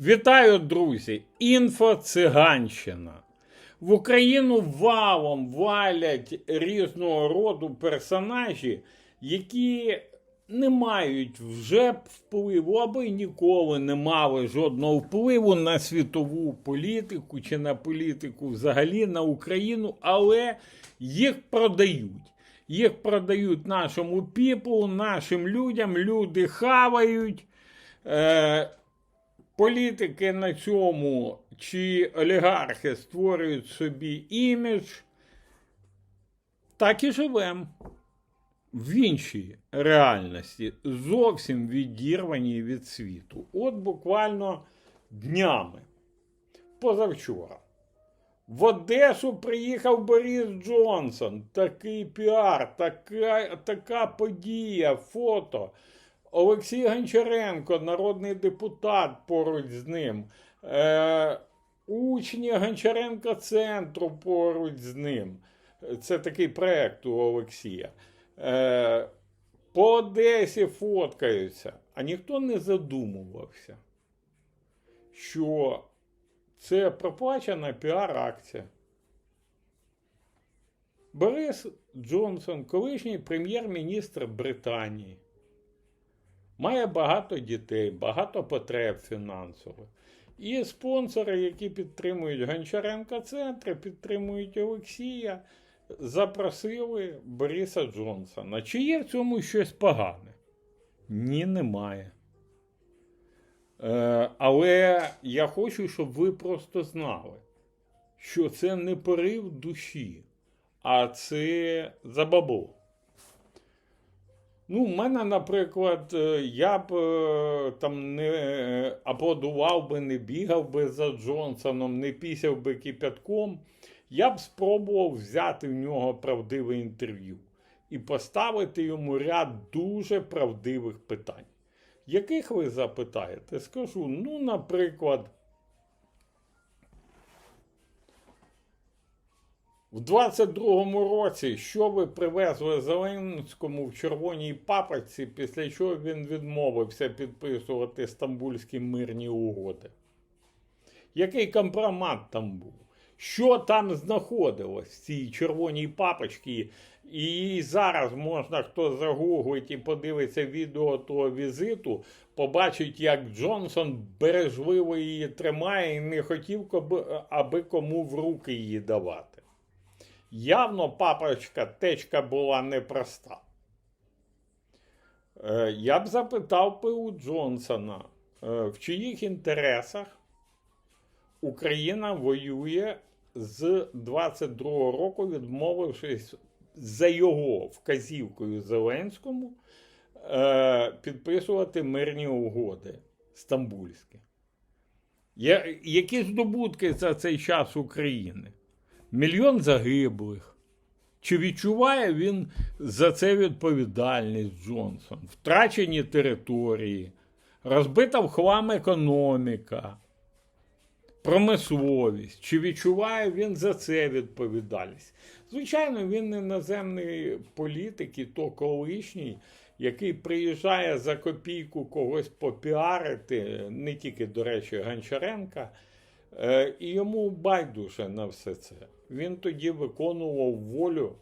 Вітаю, друзі! Інфоциганщина. В Україну валом валять різного роду персонажі, які не мають вже впливу або й ніколи не мали жодного впливу на світову політику чи на політику взагалі на Україну, але їх продають. Їх продають нашому піплу, нашим людям, люди хавають. Е, політики на цьому чи олігархи створюють собі імідж, так і живемо в іншій реальності, зовсім відірваній від світу. От буквально днями, позавчора. В Одесу приїхав Борис Джонсон. Такий піар, така, така подія, фото. Олексій Гончаренко, народний депутат поруч з ним. Е, учні Гончаренка центру поруч з ним. Це такий проєкт у Олексія. Е, по Одесі фоткаються, а ніхто не задумувався, що це проплачена піар-акція. Борис Джонсон, колишній прем'єр-міністр Британії, має багато дітей, багато потреб фінансових. І спонсори, які підтримують Гончаренка центри, підтримують Олексія, запросили Бориса Джонсона. Чи є в цьому щось погане? Ні, немає. Е, але я хочу, щоб ви просто знали, що це не порив душі, а це забабо. Ну, в мене, наприклад, е, я б е, там не е, аплодував би, не бігав би за Джонсоном, не пісяв би кипятком. Я б спробував взяти в нього правдиве інтерв'ю і поставити йому ряд дуже правдивих питань. Яких ви запитаєте? Скажу, ну, наприклад, в 22-му році, що ви привезли Зеленському в червоній папочці, після чого він відмовився підписувати стамбульські мирні угоди? Який компромат там був? Що там знаходилось в цій червоній папочці? І зараз можна, хто загуглить і подивиться відео того візиту, побачить, як Джонсон бережливо її тримає і не хотів, аби кому в руки її давати. Явно папочка течка була непроста. Е, Я б запитав би у Джонсона, е, в чиїх інтересах Україна воює з 22-го року, відмовившись за його вказівкою Зеленському е, підписувати мирні угоди стамбульські. Які здобутки за цей час України? Мільйон загиблих. Чи відчуває він за це відповідальність Джонсон? Втрачені території, розбита в хлам економіка, промисловість. Чи відчуває він за це відповідальність? Звичайно, він іноземний політик, і то колишній, який приїжджає за копійку когось попіарити, не тільки, до речі, Гончаренка, е, і йому байдуже на все це. Він тоді виконував волю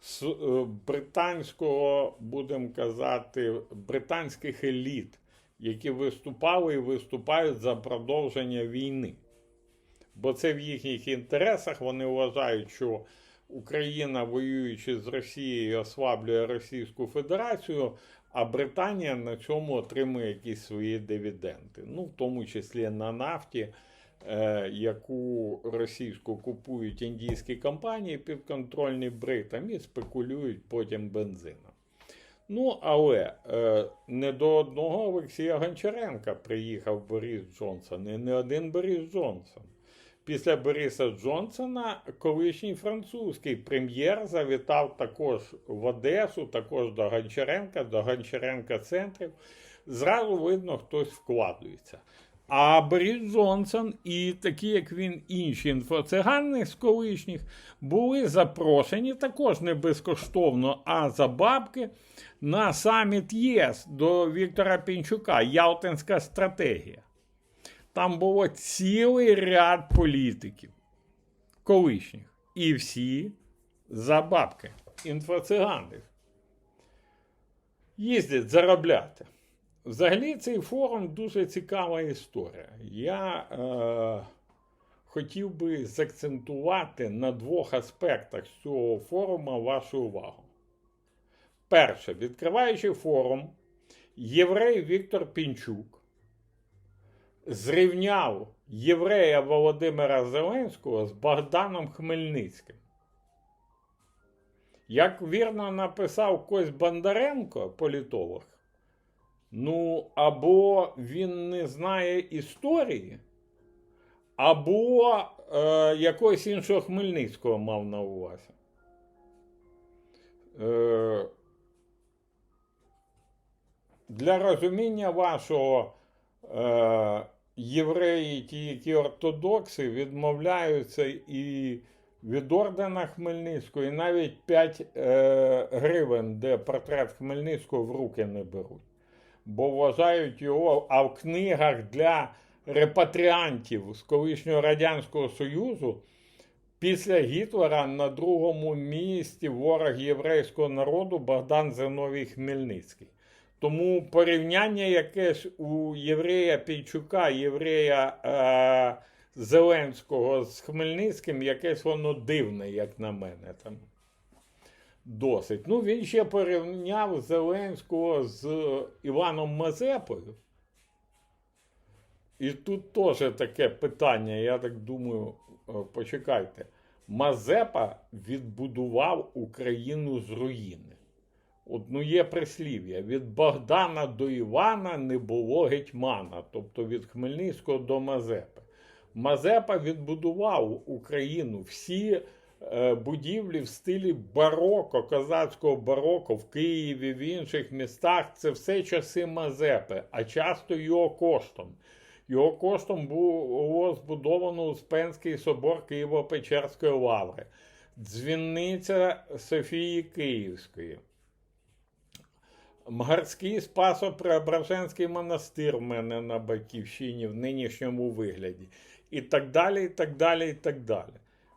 з е, британського, будемо казати, британських еліт, які виступали і виступають за продовження війни. Бо це в їхніх інтересах. Вони вважають, що Україна, воюючи з Росією, ослаблює Російську Федерацію, а Британія на цьому отримує якісь свої дивіденди. Ну, в тому числі на нафті, яку російську купують індійські компанії підконтрольні бритам і спекулюють потім бензином. Ну, але е, не до одного Олексія Гончаренка приїхав Борис Джонсон, і не один Борис Джонсон. Після Бориса Джонсона колишній французький прем'єр завітав також в Одесу, також до Гончаренка, до Гончаренка центрів. Зразу видно, хтось вкладується. А Борис Джонсон і такі, як він, інші інфоцигани з колишніх були запрошені також не безкоштовно, а за бабки на саміт ЄС до Віктора Пінчука. Ялтинська стратегія. Там було цілий ряд політиків колишніх. І всі за бабки, інфоциганів. Їздять заробляти. Взагалі, цей форум дуже цікава історія. Я е, хотів би закцентувати на двох аспектах цього форуму вашу увагу. Перше, відкриваючи форум, єврей Віктор Пінчук зрівняв єврея Володимира Зеленського з Богданом Хмельницьким. Як вірно написав Кось Бондаренко, політолог, ну, або він не знає історії, або е, якогось іншого Хмельницького мав на увазі. Е, для розуміння вашого е, євреї, ті, які ортодокси, відмовляються і від ордена Хмельницького, і навіть 5 е, гривень, де портрет Хмельницького в руки не беруть. Бо вважають його, а в книгах для репатріантів з колишнього Радянського Союзу. Після Гітлера на другому місці ворог єврейського народу Богдан Зиновій Хмельницький. Тому порівняння якесь у єврея Пійчука, єврея е, Зеленського з Хмельницьким, якесь воно дивне, як на мене. там. Досить. Ну, він ще порівняв Зеленського з Іваном Мазепою. І тут теж таке питання, я так думаю, е, почекайте. Мазепа відбудував Україну з руїни. От, ну є прислів'я: від Богдана до Івана не було гетьмана, тобто від Хмельницького до Мазепи. Мазепа відбудував Україну всі е, будівлі в стилі бароко, козацького бароко в Києві, в інших містах. Це все часи Мазепи, а часто його коштом. Його коштом було збудовано Успенський собор Києво-Печерської лаври, дзвінниця Софії Київської. Мгарський Спасо-Преображенський монастир в мене на Батьківщині в нинішньому вигляді. І так далі, і так далі, і так далі.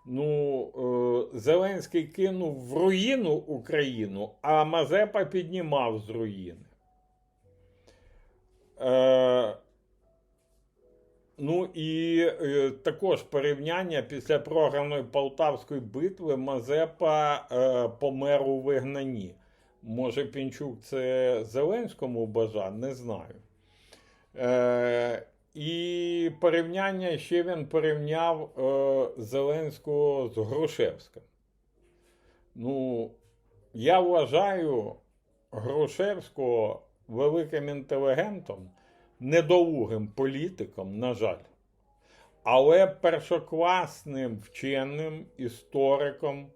Ну, е, Зеленський кинув в руїну Україну, а Мазепа піднімав з руїни. Е, Ну і е, також порівняння після програної Полтавської битви Мазепа е, помер у вигнанні. Може, Пінчук це Зеленському бажав, не знаю. Е, І порівняння ще він порівняв е, Зеленського з Грушевським. Ну, я вважаю Грушевського великим інтелігентом, недолугим політиком, на жаль, але першокласним вченим істориком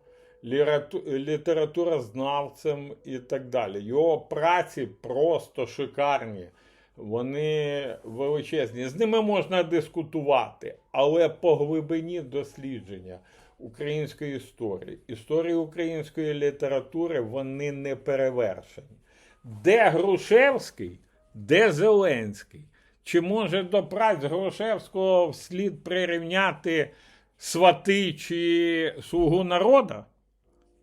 літературознавцем і так далі. Його праці просто шикарні, вони величезні. З ними можна дискутувати, але по глибині дослідження української історії, історії української літератури вони не перевершені. Де Грушевський, де Зеленський? Чи може до праць Грушевського вслід прирівняти свати чи слугу народа?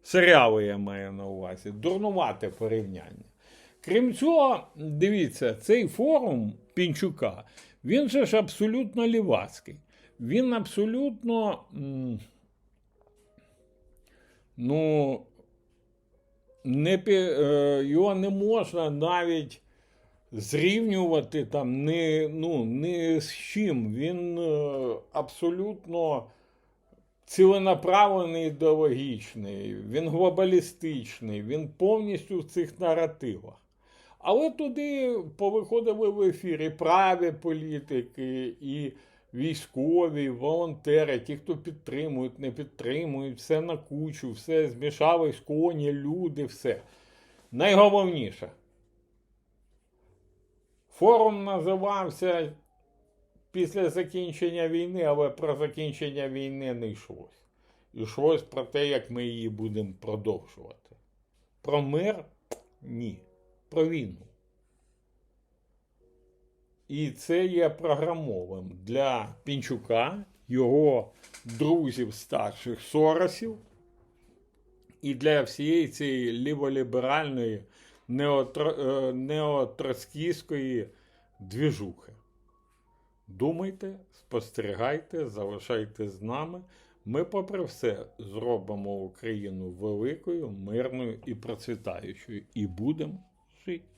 Серіали я маю на увазі, дурнувате порівняння. Крім цього, дивіться, цей форум Пінчука, він же ж абсолютно лівацький. Він абсолютно. Ну, не, е, його не можна навіть зрівнювати там не, ну, не з чим. Він е, абсолютно ціленаправлений ідеологічний, він глобалістичний, він повністю в цих наративах. Але туди повиходили в ефірі праві політики, і військові, волонтери, ті, хто підтримують, не підтримують, все на кучу, все змішались коні, люди, все. Найголовніше. Форум називався після закінчення війни, але про закінчення війни не йшлось. Йшлось про те, як ми її будемо продовжувати. Про мир ні. Про війну. І це є програмовим для Пінчука, його друзів старших Соросів і для всієї цієї ліволіберальної неотро, е, двіжухи. Думайте, спостерігайте, залишайте з нами. Ми, попри все, зробимо Україну великою, мирною і процвітаючою. І будемо Sweet.